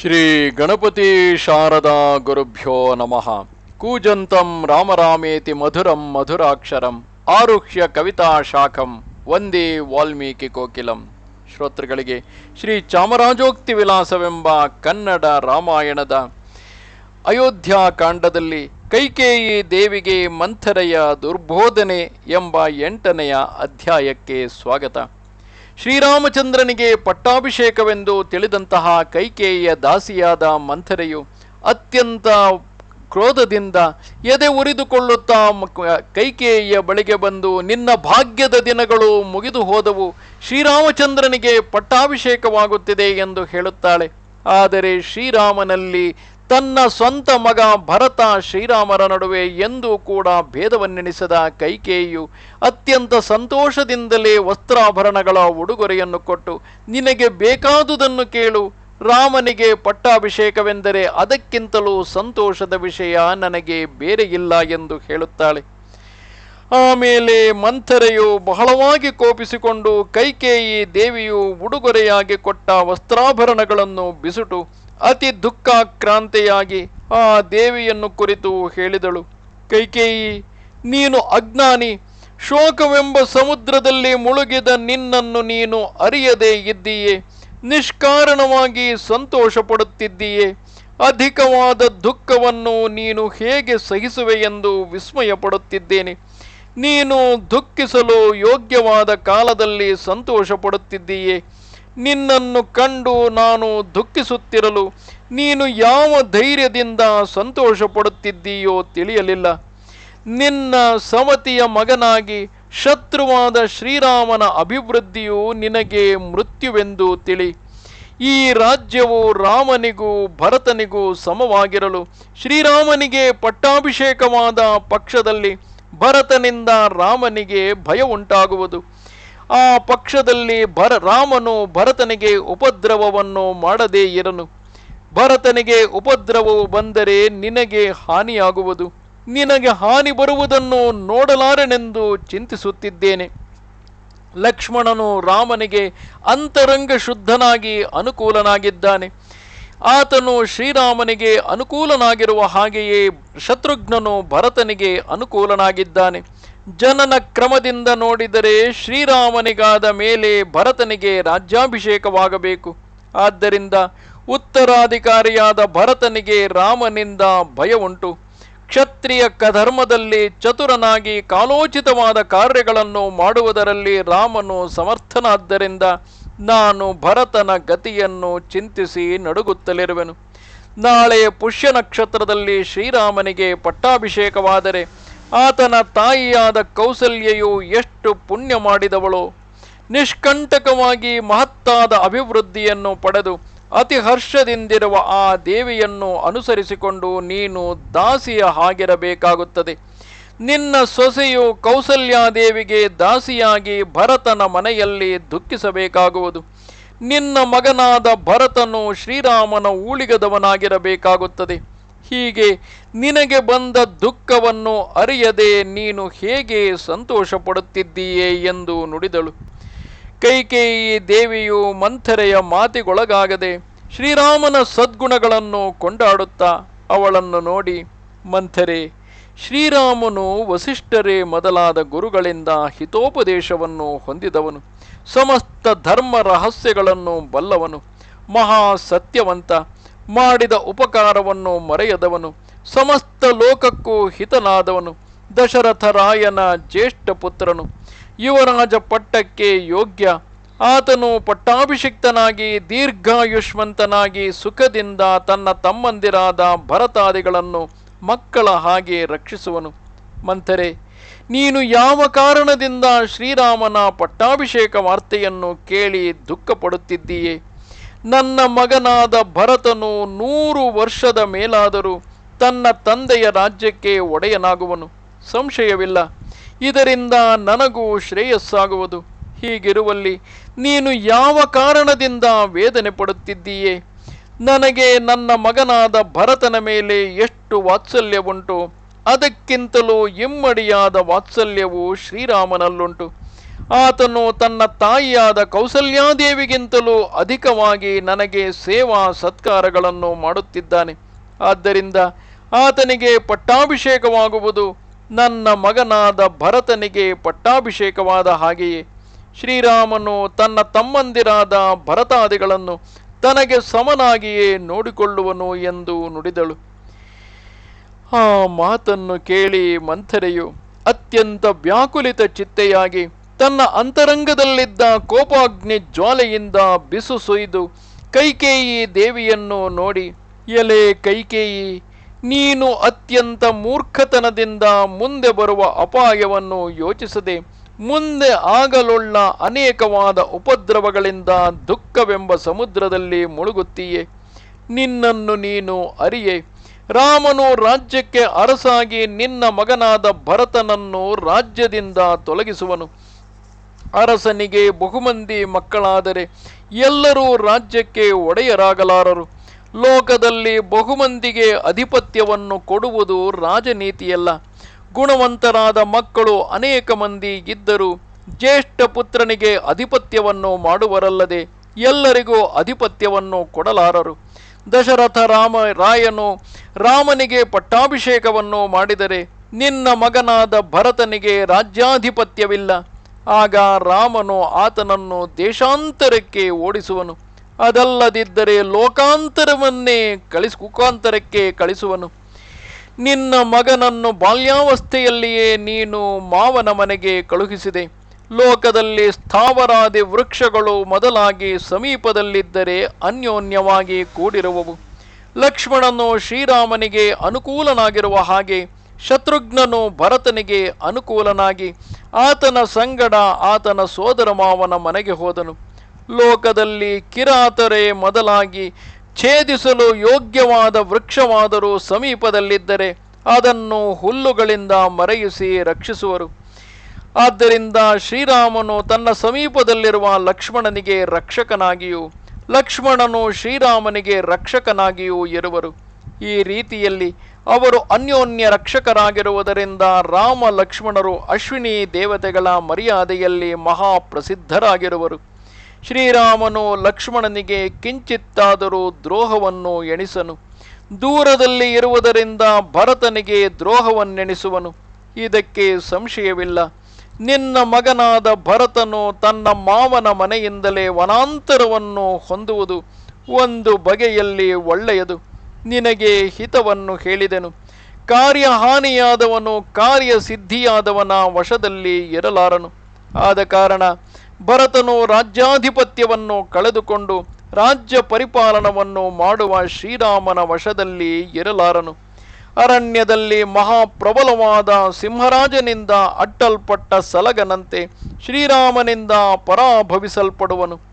ಶ್ರೀ ಗಣಪತಿ ಶಾರದಾ ಗುರುಭ್ಯೋ ನಮಃ. ಕೂಜಂತಂ ರಾಮರಾಮೇತಿ ಮಧುರಂ ಮಧುರಾಕ್ಷರಂ ಆರುಹ್ಯ ಕವಿತಾ ಶಾಖಂ ವಂದೇ ವಾಲ್ಮೀಕಿ ಕೋಕಿಲಂ. ಶ್ರೋತೃಗಳಿಗೆ ಶ್ರೀ ಚಾಮರಾಜೋಕ್ತಿ ವಿಲಾಸವೆಂಬ ಕನ್ನಡ ರಾಮಾಯಣದ ಅಯೋಧ್ಯ ಕಾಂಡದಲ್ಲಿ ಕೈಕೇಯಿ ದೇವಿಗೆ ಮಂಥರೆಯ ದುರ್ಬೋಧನೆ ಎಂಬ ಎಂಟನೆಯ ಅಧ್ಯಾಯಕ್ಕೆ ಸ್ವಾಗತ. ಶ್ರೀರಾಮಚಂದ್ರನಿಗೆ ಪಟ್ಟಾಭಿಷೇಕವೆಂದು ತಿಳಿದಂತಹ ಕೈಕೇಯಿಯ ದಾಸಿಯಾದ ಮಂಥರೆಯು ಅತ್ಯಂತ ಕ್ರೋಧದಿಂದ ಎದೆ ಉರಿದುಕೊಳ್ಳುತ್ತಾ ಕೈಕೇಯಿಯ ಬಳಿಗೆ ಬಂದು, ನಿನ್ನ ಭಾಗ್ಯದ ದಿನಗಳು ಮುಗಿದು ಹೋದವು. ಶ್ರೀರಾಮಚಂದ್ರನಿಗೆ ಪಟ್ಟಾಭಿಷೇಕವಾಗುತ್ತಿದೆ ಎಂದು ಹೇಳುತ್ತಾಳೆ. ಆದರೆ ಶ್ರೀರಾಮನಲ್ಲಿ ತನ್ನ ಸ್ವಂತ ಮಗ ಭರತ ಶ್ರೀರಾಮರ ನಡುವೆ ಎಂದೂ ಕೂಡ ಭೇದವನ್ನೆಣಿಸದ ಕೈಕೇಯಿಯು ಅತ್ಯಂತ ಸಂತೋಷದಿಂದಲೇ ವಸ್ತ್ರಾಭರಣಗಳ ಉಡುಗೊರೆಯನ್ನು ಕೊಟ್ಟು, ನಿನಗೆ ಬೇಕಾದುದನ್ನು ಕೇಳು, ರಾಮನಿಗೆ ಪಟ್ಟಾಭಿಷೇಕವೆಂದರೆ ಅದಕ್ಕಿಂತಲೂ ಸಂತೋಷದ ವಿಷಯ ನನಗೆ ಬೇರೆ ಇಲ್ಲ ಎಂದು ಹೇಳುತ್ತಾಳೆ. ಆಮೇಲೆ ಮಂಥರೆಯು ಬಹಳವಾಗಿ ಕೋಪಿಸಿಕೊಂಡು ಕೈಕೇಯಿ ದೇವಿಯು ಉಡುಗೊರೆಯಾಗಿ ಕೊಟ್ಟ ವಸ್ತ್ರಾಭರಣಗಳನ್ನು ಬಿಸುಟು ಅತಿ ದುಃಖಾಕ್ರಾಂತೆಯಾಗಿ ಆ ದೇವಿಯನ್ನು ಕುರಿತು ಹೇಳಿದಳು. ಕೈಕೇಯಿ, ನೀನು ಅಜ್ಞಾನಿ, ಶೋಕವೆಂಬ ಸಮುದ್ರದಲ್ಲಿ ಮುಳುಗಿದ ನಿನ್ನನ್ನು ನೀನು ಅರಿಯದೇ ಇದ್ದೀಯೇ, ನಿಷ್ಕಾರಣವಾಗಿ ಸಂತೋಷ ಪಡುತ್ತಿದ್ದೀಯೇ ಅಧಿಕವಾದ ದುಃಖವನ್ನು ನೀನು ಹೇಗೆ ಸಹಿಸುವೆ ಎಂದು ವಿಸ್ಮಯ ಪಡುತ್ತಿದ್ದೇನೆ ನೀನು ದುಃಖಿಸಲು ಯೋಗ್ಯವಾದ ಕಾಲದಲ್ಲಿ ಸಂತೋಷ ಪಡುತ್ತಿದ್ದೀಯೇ ನಿನ್ನನ್ನು ಕಂಡು ನಾನು ದುಃಖಿಸುತ್ತಿರಲು ನೀನು ಯಾವ ಧೈರ್ಯದಿಂದ ಸಂತೋಷ ಪಡುತ್ತಿದ್ದೀಯೋ ತಿಳಿಯಲಿಲ್ಲ. ನಿನ್ನ ಸಮತಿಯ ಮಗನಾಗಿ ಶತ್ರುವಾದ ಶ್ರೀರಾಮನ ಅಭಿವೃದ್ಧಿಯು ನಿನಗೆ ಮೃತ್ಯುವೆಂದು ತಿಳಿ. ಈ ರಾಜ್ಯವು ರಾಮನಿಗೂ ಭರತನಿಗೂ ಸಮವಾಗಿರಲು ಶ್ರೀರಾಮನಿಗೆ ಪಟ್ಟಾಭಿಷೇಕವಾದ ಪಕ್ಷದಲ್ಲಿ ಭರತನಿಂದ ರಾಮನಿಗೆ ಭಯ ಉಂಟಾಗುವುದು. ಆ ಪಕ್ಷದಲ್ಲಿ ಭರ, ರಾಮನು ಭರತನಿಗೆ ಉಪದ್ರವವನ್ನು ಮಾಡದೇ ಇರನು. ಭರತನಿಗೆ ಉಪದ್ರವವು ಬಂದರೆ ನಿನಗೆ ಹಾನಿಯಾಗುವುದು. ನಿನಗೆ ಹಾನಿ ಬರುವುದನ್ನು ನೋಡಲಾರೆನೆಂದು ಚಿಂತಿಸುತ್ತಿದ್ದೇನೆ. ಲಕ್ಷ್ಮಣನು ರಾಮನಿಗೆ ಅಂತರಂಗ ಶುದ್ಧನಾಗಿ ಅನುಕೂಲನಾಗಿದ್ದಾನೆ. ಆತನು ಶ್ರೀರಾಮನಿಗೆ ಅನುಕೂಲನಾಗಿರುವ ಹಾಗೆಯೇ ಶತ್ರುಘ್ನನು ಭರತನಿಗೆ ಅನುಕೂಲನಾಗಿದ್ದಾನೆ. ಜನನ ಕ್ರಮದಿಂದ ನೋಡಿದರೆ ಶ್ರೀರಾಮನಿಗಾದ ಮೇಲೆ ಭರತನಿಗೆ ರಾಜ್ಯಾಭಿಷೇಕವಾಗಬೇಕು. ಆದ್ದರಿಂದ ಉತ್ತರಾಧಿಕಾರಿಯಾದ ಭರತನಿಗೆ ರಾಮನಿಂದ ಭಯ ಉಂಟು ಕ್ಷತ್ರಿಯ ಕಧರ್ಮದಲ್ಲಿ ಚತುರನಾಗಿ ಕಾಲೋಚಿತವಾದ ಕಾರ್ಯಗಳನ್ನು ಮಾಡುವುದರಲ್ಲಿ ರಾಮನು ಸಮರ್ಥನಾದ್ದರಿಂದ ನಾನು ಭರತನ ಗತಿಯನ್ನು ಚಿಂತಿಸಿ ನಡುಗುತ್ತಲಿರುವೆನು. ನಾಳೆ ಪುಷ್ಯ ನಕ್ಷತ್ರದಲ್ಲಿ ಶ್ರೀರಾಮನಿಗೆ ಪಟ್ಟಾಭಿಷೇಕವಾದರೆ ಆತನ ತಾಯಿಯಾದ ಕೌಸಲ್ಯೆಯು ಎಷ್ಟು ಪುಣ್ಯ ಮಾಡಿದವಳು. ನಿಷ್ಕಂಟಕವಾಗಿ ಮಹತ್ತಾದ ಅಭಿವೃದ್ಧಿಯನ್ನು ಪಡೆದು ಅತಿ ಹರ್ಷದಿಂದಿರುವ ಆ ದೇವಿಯನ್ನು ಅನುಸರಿಸಿಕೊಂಡು ನೀನು ದಾಸಿಯ ಹಾಗಿರಬೇಕಾಗುತ್ತದೆ. ನಿನ್ನ ಸೊಸೆಯು ಕೌಸಲ್ಯಾದೇವಿಗೆ ದಾಸಿಯಾಗಿ ಭರತನ ಮನೆಯಲ್ಲಿ ದುಃಖಿಸಬೇಕಾಗುವುದು. ನಿನ್ನ ಮಗನಾದ ಭರತನು ಶ್ರೀರಾಮನ ಊಳಿಗದವನಾಗಿರಬೇಕಾಗುತ್ತದೆ. ಹೀಗೆ ನಿನಗೆ ಬಂದ ದುಃಖವನ್ನು ಅರಿಯದೆ ನೀನು ಹೇಗೆ ಸಂತೋಷ ಪಡುತ್ತಿದ್ದೀಯೇ ಎಂದು ನುಡಿದಳು. ಕೈಕೇಯಿ ದೇವಿಯು ಮಂಥರೆಯ ಮಾತಿಗೊಳಗಾಗದೆ ಶ್ರೀರಾಮನ ಸದ್ಗುಣಗಳನ್ನು ಕೊಂಡಾಡುತ್ತಾ ಅವಳನ್ನು ನೋಡಿ, ಮಂಥರೆ, ಶ್ರೀರಾಮನು ವಸಿಷ್ಠರೇ ಮೊದಲಾದ ಗುರುಗಳಿಂದ ಹಿತೋಪದೇಶವನ್ನು ಹೊಂದಿದವನು. ಸಮಸ್ತ ಧರ್ಮ ರಹಸ್ಯಗಳನ್ನು ಬಲ್ಲವನು. ಮಹಾ ಸತ್ಯವಂತ. ಮಾಡಿದ ಉಪಕಾರವನ್ನು ಮರೆಯದವನು, ಸಮಸ್ತ ಲೋಕಕ್ಕೂ ಹಿತನಾದವನು. ದಶರಥರಾಯನ ಜ್ಯೇಷ್ಠ ಪುತ್ರನು. ಯುವರಾಜ ಪಟ್ಟಕ್ಕೆ ಯೋಗ್ಯ. ಆತನು ಪಟ್ಟಾಭಿಷಿಕ್ತನಾಗಿ, ದೀರ್ಘಾಯುಷ್ಮಂತನಾಗಿ, ಸುಖದಿಂದ ತನ್ನ ತಮ್ಮಂದಿರಾದ ಭರತಾದಿಗಳನ್ನು ಮಕ್ಕಳ ಹಾಗೆ ರಕ್ಷಿಸುವನು. ಮಂಥರೆ ನೀನು ಯಾವ ಕಾರಣದಿಂದ ಶ್ರೀರಾಮನ ಪಟ್ಟಾಭಿಷೇಕ ವಾರ್ತೆಯನ್ನು ಕೇಳಿ ದುಃಖಪಡುತ್ತಿದ್ದೀಯೇ? ನನ್ನ ಮಗನಾದ ಭರತನು ನೂರು ವರ್ಷದ ಮೇಲಾದರೂ ತನ್ನ ತಂದೆಯ ರಾಜ್ಯಕ್ಕೆ ಒಡೆಯನಾಗುವನು. ಸಂಶಯವಿಲ್ಲ. ಇದರಿಂದ ನನಗೂ ಶ್ರೇಯಸ್ಸಾಗುವುದು. ಹೀಗಿರುವಲ್ಲಿ ನೀನು ಯಾವ ಕಾರಣದಿಂದ ವೇದನೆ ಪಡುತ್ತಿದ್ದೀಯೇ? ನನಗೆ ನನ್ನ ಮಗನಾದ ಭರತನ ಮೇಲೆ ಎಷ್ಟು ವಾತ್ಸಲ್ಯವುಂಟು? ಅದಕ್ಕಿಂತಲೂ ಇಮ್ಮಡಿಯಾದ ವಾತ್ಸಲ್ಯವು ಶ್ರೀರಾಮನಲ್ಲುಂಟು. ಆತನು ತನ್ನ ತಾಯಿಯಾದ ಕೌಸಲ್ಯಾದೇವಿಗಿಂತಲೂ ಅಧಿಕವಾಗಿ ನನಗೆ ಸೇವಾ ಸತ್ಕಾರಗಳನ್ನು ಮಾಡುತ್ತಿದ್ದಾನೆ. ಆದ್ದರಿಂದ ಆತನಿಗೆ ಪಟ್ಟಾಭಿಷೇಕವಾಗುವುದು ನನ್ನ ಮಗನಾದ ಭರತನಿಗೆ ಪಟ್ಟಾಭಿಷೇಕವಾದ ಹಾಗೆಯೇ. ಶ್ರೀರಾಮನು ತನ್ನ ತಮ್ಮಂದಿರಾದ ಭರತಾದಿಗಳನ್ನು ತನಗೆ ಸಮನಾಗಿಯೇ ನೋಡಿಕೊಳ್ಳುವನು ಎಂದು ನುಡಿದಳು. ಆ ಮಾತನ್ನು ಕೇಳಿ ಮಂಥರೆಯು ಅತ್ಯಂತ ವ್ಯಾಕುಲಿತ ಚಿತ್ತೆಯಾಗಿ ತನ್ನ ಅಂತರಂಗದಲ್ಲಿದ್ದ ಕೋಪಾಗ್ನಿ ಜ್ವಾಲೆಯಿಂದ ಬಿಸು ಸುಯ್ದು ಕೈಕೇಯಿ ದೇವಿಯನ್ನು ನೋಡಿ, ಎಲೆ ಕೈಕೇಯಿ, ನೀನು ಅತ್ಯಂತ ಮೂರ್ಖತನದಿಂದ ಮುಂದೆ ಬರುವ ಅಪಾಯವನ್ನು ಯೋಚಿಸದೆ, ಮುಂದೆ ಆಗಲುಳ್ಳ ಅನೇಕವಾದ ಉಪದ್ರವಗಳಿಂದ ದುಃಖವೆಂಬ ಸಮುದ್ರದಲ್ಲಿ ಮುಳುಗುತ್ತೀಯೆ. ನಿನ್ನನ್ನು ನೀನು ಅರಿಯೆ. ರಾಮನು ರಾಜ್ಯಕ್ಕೆ ಅರಸಾಗಿ ನಿನ್ನ ಮಗನಾದ ಭರತನನ್ನು ರಾಜ್ಯದಿಂದ ತೊಲಗಿಸುವನು. ಅರಸನಿಗೆ ಬಹುಮಂದಿ ಮಕ್ಕಳಾದರೆ ಎಲ್ಲರೂ ರಾಜ್ಯಕ್ಕೆ ಒಡೆಯರಾಗಲಾರರು. ಲೋಕದಲ್ಲಿ ಬಹುಮಂದಿಗೆ ಅಧಿಪತ್ಯವನ್ನು ಕೊಡುವುದು ರಾಜನೀತಿಯಲ್ಲ. ಗುಣವಂತರಾದ ಮಕ್ಕಳು ಅನೇಕ ಮಂದಿ ಇದ್ದರೂ ಜ್ಯೇಷ್ಠ ಪುತ್ರನಿಗೆ ಅಧಿಪತ್ಯವನ್ನು ಮಾಡುವರಲ್ಲದೆ ಎಲ್ಲರಿಗೂ ಅಧಿಪತ್ಯವನ್ನು ಕೊಡಲಾರರು. ದಶರಥ ರಾಮ ರಾಯನು ರಾಮನಿಗೆ ಪಟ್ಟಾಭಿಷೇಕವನ್ನು ಮಾಡಿದರೆ ನಿನ್ನ ಮಗನಾದ ಭರತನಿಗೆ ರಾಜ್ಯಾಧಿಪತ್ಯವಿಲ್ಲ. ಆಗ ರಾಮನು ಆತನನ್ನು ದೇಶಾಂತರಕ್ಕೆ ಓಡಿಸುವನು. ಅದಲ್ಲದಿದ್ದರೆ ಲೋಕಾಂತರವನ್ನೇ ಕಳಿಸ್, ಕುಕಾಂತರಕ್ಕೆ ಕಳಿಸುವನು. ನಿನ್ನ ಮಗನನ್ನು ಬಾಲ್ಯಾವಸ್ಥೆಯಲ್ಲಿಯೇ ನೀನು ಮಾವನ ಮನೆಗೆ ಕಳುಹಿಸಿದೆ. ಲೋಕದಲ್ಲಿ ಸ್ಥಾವರಾದಿ ವೃಕ್ಷಗಳು ಮೊದಲಾಗಿ ಸಮೀಪದಲ್ಲಿದ್ದರೆ ಅನ್ಯೋನ್ಯವಾಗಿ ಕೂಡಿರುವವು. ಲಕ್ಷ್ಮಣನು ಶ್ರೀರಾಮನಿಗೆ ಅನುಕೂಲನಾಗಿರುವ ಹಾಗೆ ಶತ್ರುಘ್ನನು ಭರತನಿಗೆ ಅನುಕೂಲನಾಗಿ ಆತನ ಸಂಗಡ ಆತನ ಸೋದರ ಮಾವನ ಮನೆಗೆ ಹೋದನು. ಲೋಕದಲ್ಲಿ ಕಿರಾತರೆ ಮೊದಲಾಗಿ ಛೇದಿಸಲು ಯೋಗ್ಯವಾದ ವೃಕ್ಷವಾದರೂ ಸಮೀಪದಲ್ಲಿದ್ದರೆ ಅದನ್ನು ಹುಲ್ಲುಗಳಿಂದ ಮರೆಯಿಸಿ ರಕ್ಷಿಸುವರು. ಆದ್ದರಿಂದ ಶ್ರೀರಾಮನು ತನ್ನ ಸಮೀಪದಲ್ಲಿರುವ ಲಕ್ಷ್ಮಣನಿಗೆ ರಕ್ಷಕನಾಗಿಯೂ, ಲಕ್ಷ್ಮಣನು ಶ್ರೀರಾಮನಿಗೆ ರಕ್ಷಕನಾಗಿಯೂ ಇರುವರು. ಈ ರೀತಿಯಲ್ಲಿ ಅವರು ಅನ್ಯೋನ್ಯ ರಕ್ಷಕರಾಗಿರುವುದರಿಂದ ರಾಮ ಲಕ್ಷ್ಮಣರು ಅಶ್ವಿನಿ ದೇವತೆಗಳ ಮರ್ಯಾದೆಯಲ್ಲಿ ಮಹಾಪ್ರಸಿದ್ಧರಾಗಿರುವರು. ಶ್ರೀರಾಮನು ಲಕ್ಷ್ಮಣನಿಗೆ ಕಿಂಚಿತ್ತಾದರೂ ದ್ರೋಹವನ್ನು ಎಣಿಸನು. ದೂರದಲ್ಲಿ ಇರುವುದರಿಂದ ಭರತನಿಗೆ ದ್ರೋಹವನ್ನೆಣಿಸುವನು. ಇದಕ್ಕೆ ಸಂಶಯವಿಲ್ಲ. ನಿನ್ನ ಮಗನಾದ ಭರತನು ತನ್ನ ಮಾವನ ಮನೆಯಿಂದಲೇ ವನಾಂತರವನ್ನು ಹೊಂದುವುದು ಒಂದು ಬಗೆಯಲ್ಲಿ ಒಳ್ಳೆಯದು. ನಿನಗೆ ಹಿತವನ್ನು ಹೇಳಿದೆನು. ಕಾರ್ಯಹಾನಿಯಾದವನು ಕಾರ್ಯಸಿದ್ಧಿಯಾದವನ ವಶದಲ್ಲಿ ಇರಲಾರನು. ಆದ ಕಾರಣ ಭರತನು ರಾಜ್ಯಾಧಿಪತ್ಯವನ್ನು ಕಳೆದುಕೊಂಡು ರಾಜ್ಯ ಪರಿಪಾಲನವನ್ನು ಮಾಡುವ ಶ್ರೀರಾಮನ ವಶದಲ್ಲಿ ಇರಲಾರನು. ಅರಣ್ಯದಲ್ಲಿ ಮಹಾಪ್ರಬಲವಾದ ಸಿಂಹರಾಜನಿಂದ ಅಟ್ಟಲ್ಪಟ್ಟ ಸಲಗನಂತೆ ಶ್ರೀರಾಮನಿಂದ ಪರಾಭವಿಸಲ್ಪಡುವನು.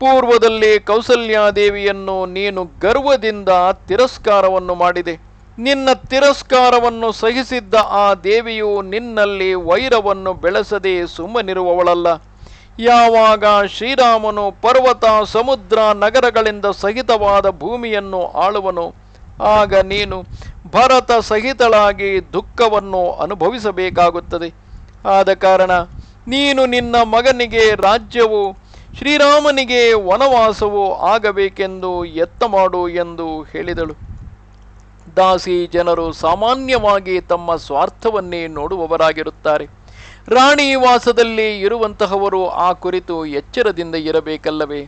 ಪೂರ್ವದಲ್ಲಿ ಕೌಸಲ್ಯಾದೇವಿಯನ್ನು ನೀನು ಗರ್ವದಿಂದ ತಿರಸ್ಕಾರವನ್ನು ಮಾಡಿದೆ. ನಿನ್ನ ತಿರಸ್ಕಾರವನ್ನು ಸಹಿಸಿದ್ದ ಆ ದೇವಿಯು ನಿನ್ನಲ್ಲಿ ವೈರವನ್ನು ಬೆಳೆಸದೆ ಸುಮ್ಮನಿರುವವಳಲ್ಲ. ಯಾವಾಗ ಶ್ರೀರಾಮನು ಪರ್ವತ, ಸಮುದ್ರ, ನಗರಗಳಿಂದ ಸಹಿತವಾದ ಭೂಮಿಯನ್ನು ಆಳುವನು, ಆಗ ನೀನು ಭರತ ಸಹಿತಳಾಗಿ ದುಃಖವನ್ನು ಅನುಭವಿಸಬೇಕಾಗುತ್ತದೆ. ಆದ ಕಾರಣ ನೀನು ನಿನ್ನ ಮಗನಿಗೆ ರಾಜ್ಯವು ಶ್ರೀರಾಮನಿಗೆ ವನವಾಸವು ಆಗಬೇಕೆಂದು ಎತ್ತ ಮಾಡು ಎಂದು ಹೇಳಿದಳು. ದಾಸಿ ಜನರು ಸಾಮಾನ್ಯವಾಗಿ ತಮ್ಮ ಸ್ವಾರ್ಥವನ್ನೇ ನೋಡುವವರಾಗಿರುತ್ತಾರೆ. ರಾಣಿ ವಾಸದಲ್ಲಿ ಇರುವಂತಹವರು ಆ ಕುರಿತು ಎಚ್ಚರದಿಂದ ಇರಬೇಕಲ್ಲವೇ?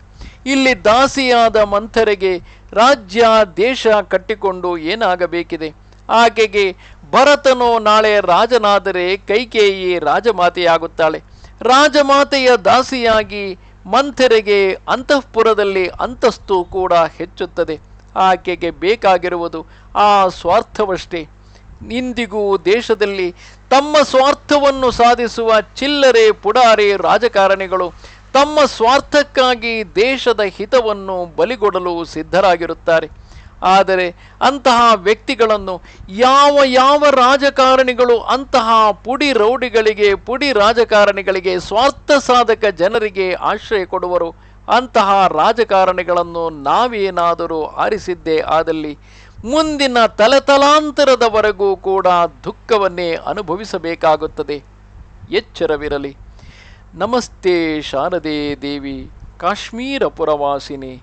ಇಲ್ಲಿ ದಾಸಿಯಾದ ಮಂಥರೆಗೆ ರಾಜ್ಯ, ದೇಶ ಕಟ್ಟಿಕೊಂಡು ಏನಾಗಬೇಕಿದೆ? ಆಕೆಗೆ ಭರತನು ನಾಳೆ ರಾಜನಾದರೆ ಕೈಕೇಯಿ ರಾಜಮಾತೆಯಾಗುತ್ತಾಳೆ. ರಾಜಮಾತೆಯ ದಾಸಿಯಾಗಿ ಮಂಥರೆಗೆ ಅಂತಃಪುರದಲ್ಲಿ ಅಂತಸ್ತು ಕೂಡ ಹೆಚ್ಚುತ್ತದೆ. ಆಕೆಗೆ ಬೇಕಾಗಿರುವುದು ಆ ಸ್ವಾರ್ಥವಷ್ಟೇ. ಇಂದಿಗೂ ದೇಶದಲ್ಲಿ ತಮ್ಮ ಸ್ವಾರ್ಥವನ್ನು ಸಾಧಿಸುವ ಚಿಲ್ಲರೆ ಪುಡಾರಿ ರಾಜಕಾರಣಿಗಳು ತಮ್ಮ ಸ್ವಾರ್ಥಕ್ಕಾಗಿ ದೇಶದ ಹಿತವನ್ನು ಬಲಿಗೊಡಲು ಸಿದ್ಧರಾಗಿರುತ್ತಾರೆ. ಆದರೆ ಅಂತಹ ವ್ಯಕ್ತಿಗಳನ್ನು ಯಾವ ಯಾವ ರಾಜಕಾರಣಿಗಳು, ಅಂತಹ ಪುಡಿ ರೌಡಿಗಳಿಗೆ, ಪುಡಿ ರಾಜಕಾರಣಿಗಳಿಗೆ, ಸ್ವಾರ್ಥ ಸಾಧಕ ಜನರಿಗೆ ಆಶ್ರಯ ಕೊಡುವರು. ಅಂತಹ ರಾಜಕಾರಣಿಗಳನ್ನು ನಾವೇನಾದರೂ ಆರಿಸಿದ್ದೇ ಆದಲ್ಲಿ ಮುಂದಿನ ತಲೆತಲಾಂತರದವರೆಗೂ ಕೂಡ ದುಃಖವನ್ನೇ ಅನುಭವಿಸಬೇಕಾಗುತ್ತದೆ. ಎಚ್ಚರವಿರಲಿ. ನಮಸ್ತೆ ಶಾರದೆ ದೇವಿ ಕಾಶ್ಮೀರಪುರವಾಸಿನಿ